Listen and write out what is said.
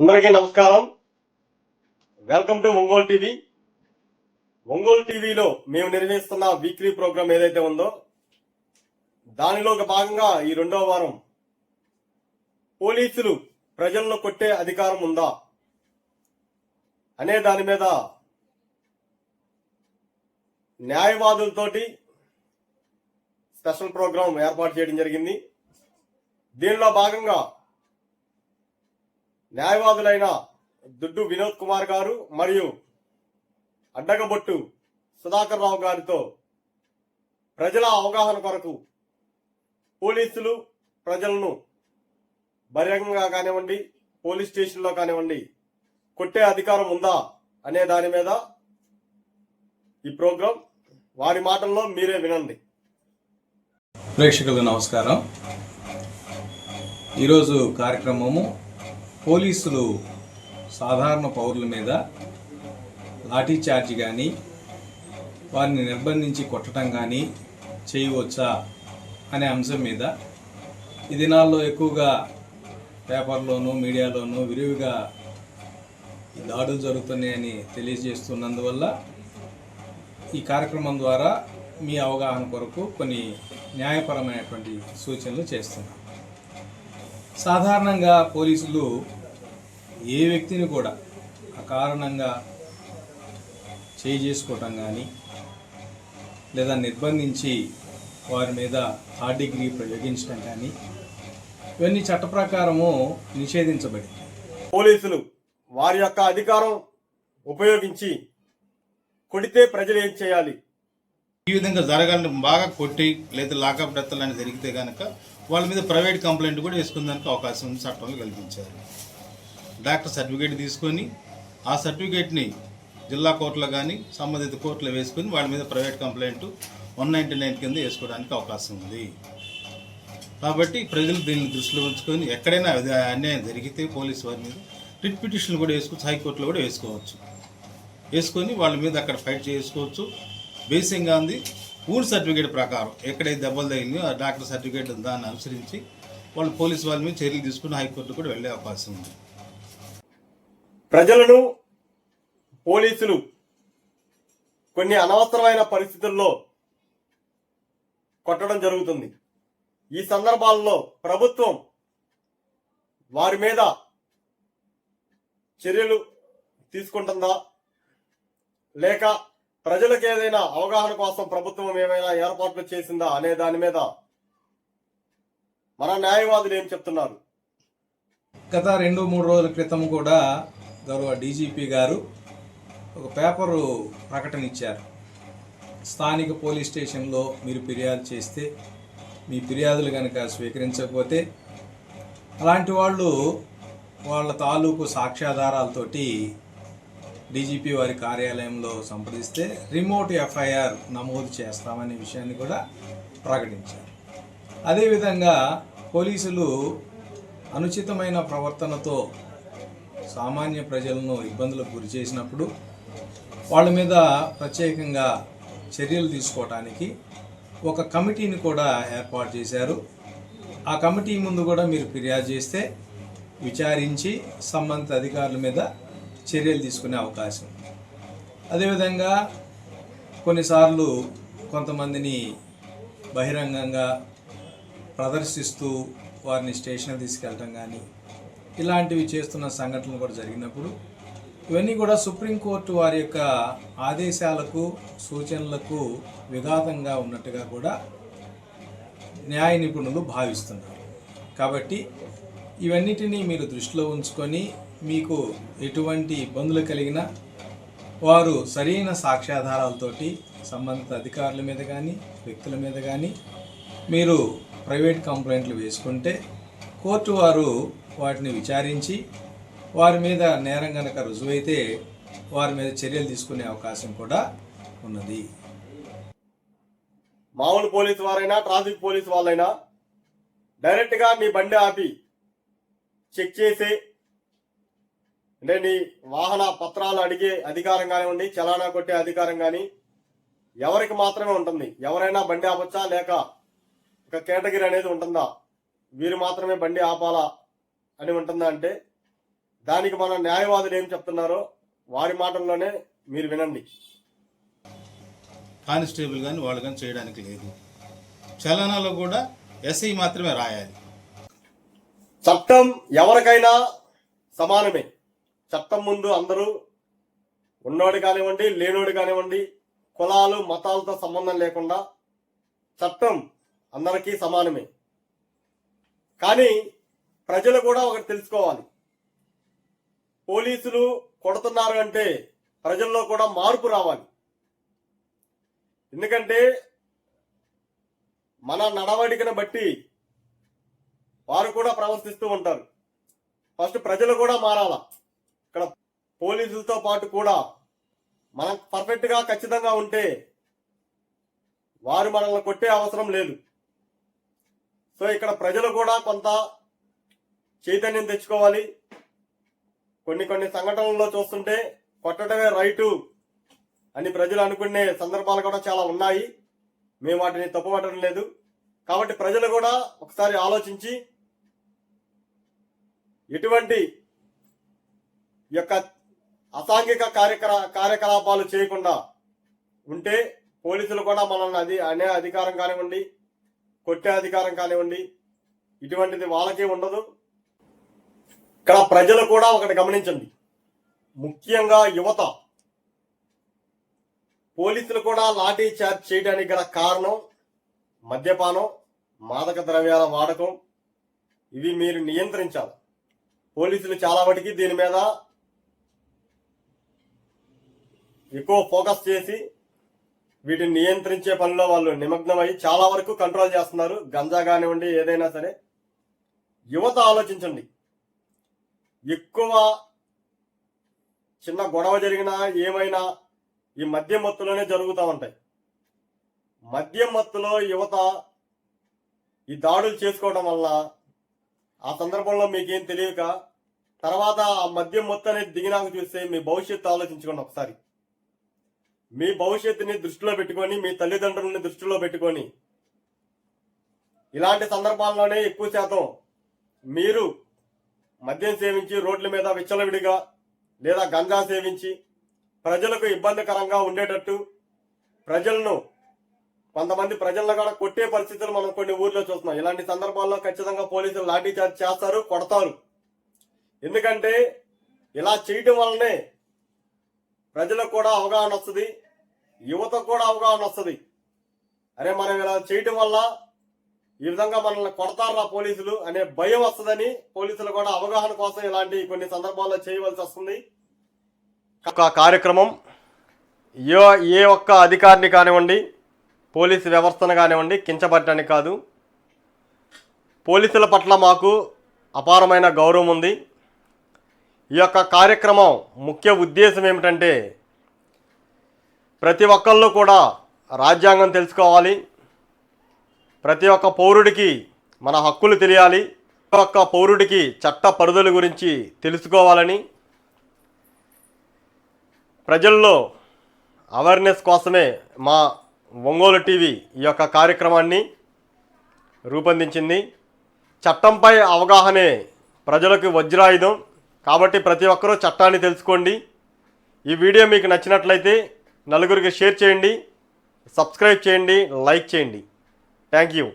అందరికీ నమస్కారం. Welcome to Ongole TV Ongole టీవీలో మేము నిర్వహిస్తున్న వీక్లీ ప్రోగ్రామ్ ఏదైతే ఉందో దానిలో ఒక భాగంగా ఈ రెండవ వారం పోలీసులు ప్రజలను కొట్టే అధికారం ఉందా అనే దాని మీద న్యాయవాదులతోటి స్పెషల్ ప్రోగ్రాం ఏర్పాటు చేయడం జరిగింది. దీనిలో భాగంగా న్యాయవాదులైన దుడ్డు వినోద్ కుమార్ గారు మరియు అడ్డగబొట్టు సుధాకర్ రావు గారితో ప్రజల అవగాహన కొరకు పోలీసులు ప్రజలను బహిరంగంగా కానివ్వండి పోలీస్ స్టేషన్లో కానివ్వండి కొట్టే అధికారం ఉందా అనే దాని మీద ఈ ప్రోగ్రాం వారి మాటల్లో మీరే వినండి. ప్రేక్షకులకు నమస్కారం. ఈరోజు కార్యక్రమము పోలీసులు సాధారణ పౌరుల మీద లాఠీ చార్జ్ కానీ వారిని నిర్బంధించి కొట్టడం కానీ చేయవచ్చా అనే అంశం మీద ఈ దినాల్లో ఎక్కువగా పేపర్లోనూ మీడియాలోనూ విరివిగా ఈ దాడులు జరుగుతున్నాయని తెలియజేస్తున్నందువల్ల ఈ కార్యక్రమం ద్వారా మీ అవగాహన కొరకు కొన్ని న్యాయపరమైనటువంటి సూచనలు చేస్తున్నాం. సాధారణంగా పోలీసులు ఏ వ్యక్తిని కూడా అకారణంగా చేయి చేసుకోవటం కానీ లేదా నిర్బంధించి వారి మీద థర్డ్ డిగ్రీ ప్రయోగించడం కానీ ఇవన్నీ చట్ట ప్రకారము నిషేధించబడింది. పోలీసులు వారి యొక్క అధికారం ఉపయోగించి కొడితే ప్రజలు ఏం చేయాలి? ఈ విధంగా జరగాలని బాగా కొట్టి లేదా లాకప్ డెత్తలు అని జరిగితే కనుక వాళ్ళ మీద ప్రైవేట్ కంప్లైంట్ కూడా వేసుకునేదానికి అవకాశం ఉంది చట్టంలో కల్పించారు. డాక్టర్ సర్టిఫికేట్ తీసుకొని ఆ సర్టిఫికేట్ని జిల్లా కోర్టులో కానీ సంబంధిత కోర్టులో వేసుకొని వాళ్ళ మీద private complaint one ninety nine కింద వేసుకోవడానికి అవకాశం ఉంది. కాబట్టి ప్రజలు దీన్ని దృష్టిలో ఉంచుకొని ఎక్కడైనా అన్యాయం జరిగితే పోలీసు వారి మీద రిట్ పిటిషన్ కూడా వేసుకోవచ్చు హైకోర్టులో కూడా వేసుకోవచ్చు. వేసుకొని వాళ్ళ మీద అక్కడ ఫైట్ చేసుకోవచ్చు. బేసిక్గా ఉంది ఊరు సర్టిఫికేట్ ప్రకారం ఎక్కడైతే దెబ్బలు తగిలినాయో ఆ డాక్టర్ సర్టిఫికేట్ దాన్ని అనుసరించి వాళ్ళు పోలీసు వాళ్ళ మీద చర్యలు తీసుకుని హైకోర్టు కూడా వెళ్ళే అవకాశం ఉంది. ప్రజలను పోలీసులు కొన్ని అనవసరమైన పరిస్థితుల్లో కొట్టడం జరుగుతుంది. ఈ సందర్భాల్లో ప్రభుత్వం వారి మీద చర్యలు తీసుకుంటుందా? లేక ప్రజలకు ఏదైనా అవగాహన కోసం ప్రభుత్వం ఏమైనా ఏర్పాట్లు చేసిందా అనే దాని మీద మన న్యాయవాదులు ఏం చెప్తున్నారు? గత రెండు మూడు రోజుల క్రితం కూడా గౌరవ డీజీపీ గారు ఒక పేపరు ప్రకటన ఇచ్చారు. స్థానిక పోలీస్ స్టేషన్లో మీరు ఫిర్యాదు చేస్తే మీ ఫిర్యాదులు కనుక స్వీకరించకపోతే అలాంటి వాళ్ళు వాళ్ళ తాలూకు సాక్ష్యాధారాలతోటి డీజీపీ వారి కార్యాలయంలో సంప్రదిస్తే రిమోట్ ఎఫ్ఐఆర్ నమోదు చేస్తామనే విషయాన్ని కూడా ప్రకటించారు. అదేవిధంగా పోలీసులు అనుచితమైన ప్రవర్తనతో సామాన్య ప్రజలను ఇబ్బందులకు గురి చేసినప్పుడు వాళ్ళ మీద ప్రత్యేకంగా చర్యలు తీసుకోవడానికి ఒక కమిటీని కూడా ఏర్పాటు చేశారు. ఆ కమిటీ ముందు కూడా మీరు ఫిర్యాదు చేస్తే విచారించి సంబంధిత అధికారుల మీద చర్యలు తీసుకునే అవకాశం. అదేవిధంగా కొన్నిసార్లు కొంతమందిని బహిరంగంగా ప్రదర్శిస్తూ వారిని స్టేషన్ తీసుకెళ్ళటం కానీ ఇలాంటివి చేస్తున్న సంఘటనలు కూడా జరిగినప్పుడు ఇవన్నీ కూడా సుప్రీంకోర్టు వారి యొక్క ఆదేశాలకు సూచనలకు విఘాతంగా ఉన్నట్టుగా కూడా న్యాయ నిపుణులు భావిస్తున్నారు. కాబట్టి ఇవన్నిటినీ మీరు దృష్టిలో ఉంచుకొని మీకు ఎటువంటి ఇబ్బందులు కలిగినా వారు సరైన సాక్ష్యాధారాలతోటి సంబంధిత అధికారుల మీద కానీ వ్యక్తుల మీద కానీ మీరు ప్రైవేట్ కంప్లైంట్లు వేసుకుంటే కోర్టు వారు వాటిని విచారించి వారి మీద నేరం కనుక రుజువైతే వారి మీద చర్యలు తీసుకునే అవకాశం కూడా ఉన్నది. మామూలు పోలీసు వారైనా ట్రాఫిక్ పోలీసు వాళ్ళైనా డైరెక్ట్గా మీ బండి ఆపి చెక్ చేసే అంటే నీ వాహన పత్రాలు అడిగే అధికారం కానివ్వండి చలానా కొట్టే అధికారం కానీ ఎవరికి మాత్రమే ఉంటుంది. ఎవరైనా బండి ఆపొచ్చా? లేక ఒక కేటగిరీ అనేది ఉంటుందా? వీరు మాత్రమే బండి ఆపాలా అని ఉంటుందా అంటే దానికి మన న్యాయవాదులు ఏం చెప్తున్నారో వారి మాటల్లోనే మీరు వినండి. కానిస్టేబుల్ కానీ వాళ్ళు కానీ చేయడానికి లేదు. చలనాలో కూడా ఎస్ఐ మాత్రమే రాయాలి. చట్టం ఎవరికైనా సమానమే. చట్టం ముందు అందరూ ఉన్నోడు కానివ్వండి లేనోడు కానివ్వండి కులాలు మతాలతో సంబంధం లేకుండా చట్టం అందరికీ సమానమే. కానీ ప్రజలు కూడా ఒకటి తెలుసుకోవాలి. పోలీసులు కొడుతున్నారు అంటే ప్రజల్లో కూడా మార్పు రావాలి. ఎందుకంటే మన నడవడికను బట్టి వారు కూడా ప్రవర్తిస్తూ ఉంటారు. ఫస్ట్ ప్రజలు కూడా మారాలా? పోలీసులతో పాటు కూడా మనం పర్ఫెక్ట్గా ఖచ్చితంగా ఉంటే వారు మనల్ని కొట్టే అవసరం లేదు. సో ఇక్కడ ప్రజలు కూడా కొంత చైతన్యం తెచ్చుకోవాలి. కొన్ని కొన్ని సంఘటనల్లో చూస్తుంటే కొట్టడమే రైటు అని ప్రజలు అనుకునే సందర్భాలు కూడా చాలా ఉన్నాయి. మేము వాటిని తప్పుపట్టడం లేదు. కాబట్టి ప్రజలు కూడా ఒకసారి ఆలోచించి ఎటువంటి యొక్క అసాంఘిక కార్యకలా కార్యకలాపాలు చేయకుండా ఉంటే పోలీసులు కూడా మనల్ని అది అనే అధికారం కానివ్వండి కొట్టే అధికారం కానివ్వండి ఇటువంటిది వాళ్ళకే ఉండదు. ఇక్కడ ప్రజలు కూడా ఒకటి గమనించండి. ముఖ్యంగా యువత. పోలీసులు కూడా లాఠీ చార్జ్ చేయడానికి గల కారణం మద్యపానం మాదక ద్రవ్యాల వాడకం. ఇవి మీరు నియంత్రించాలి. పోలీసులు చాలా వాటికి దీని మీద ఎక్కువ ఫోకస్ చేసి వీటిని నియంత్రించే పనిలో వాళ్ళు నిమగ్నమై చాలా వరకు కంట్రోల్ చేస్తున్నారు. గంజా కానివ్వండి ఏదైనా సరే. యువత ఆలోచించండి. ఎక్కువ చిన్న గొడవ జరిగినా ఏమైనా ఈ మద్యం మత్తులోనే జరుగుతూ ఉంటాయి. మద్యం మత్తులో యువత ఈ దాడులు చేసుకోవడం వల్ల ఆ సందర్భంలో మీకేం తెలియక తర్వాత ఆ మద్యం మొత్తం అనేది దిగినాక చూస్తే మీ భవిష్యత్తు ఆలోచించుకోండి ఒకసారి. మీ భవిష్యత్తుని దృష్టిలో పెట్టుకొని మీ తల్లిదండ్రులని దృష్టిలో పెట్టుకొని ఇలాంటి సందర్భాల్లోనే ఎక్కువ శాతం మీరు మద్యం సేవించి రోడ్ల మీద విచ్చలవిడిగా లేదా గంజా సేవించి ప్రజలకు ఇబ్బందికరంగా ఉండేటట్టు ప్రజలను కొంతమంది ప్రజలను కూడా కొట్టే పరిస్థితులు మనం కొన్ని ఊర్లో చూస్తున్నాం. ఇలాంటి సందర్భాల్లో ఖచ్చితంగా పోలీసులు లాఠీ చార్జ్ చేస్తారు కొడతారు. ఎందుకంటే ఇలా చేయటం వల్లనే ప్రజలకు కూడా అవగాహన వస్తుంది యువతకు కూడా అవగాహన వస్తుంది. అరే మనం ఇలా చేయటం వల్ల ఈ విధంగా మనల్ని కొడతారా పోలీసులు అనే భయం వస్తుందని పోలీసులు కూడా అవగాహన కోసం ఇలాంటి కొన్ని సందర్భాల్లో చేయవలసి వస్తుంది. ఒక కార్యక్రమం ఏ ఏ ఒక్క అధికారిని కానివ్వండి పోలీసు వ్యవస్థను కానివ్వండి కించబట్టడానికి కాదు. పోలీసుల పట్ల మాకు అపారమైన గౌరవం ఉంది. ఈ యొక్క కార్యక్రమం ముఖ్య ఉద్దేశం ఏమిటంటే ప్రతి ఒక్కళ్ళు కూడా రాజ్యాంగం తెలుసుకోవాలి. ప్రతి ఒక్క పౌరుడికి మన హక్కులు తెలియాలి. ప్రతి ఒక్క పౌరుడికి చట్ట పరిధుల గురించి తెలుసుకోవాలని ప్రజల్లో అవేర్నెస్ కోసమే మా ఒంగోలు టీవీ ఈ యొక్క కార్యక్రమాన్ని రూపొందించింది. చట్టంపై అవగాహనే ప్రజలకు వజ్రాయుధం కాబట్టి ప్రతి ఒక్కరూ చట్టాన్ని తెలుసుకోండి. ఈ వీడియో మీకు నచ్చినట్లయితే నలుగురికి షేర్ చేయండి సబ్స్క్రైబ్ చేయండి లైక్ చేయండి. Thank you.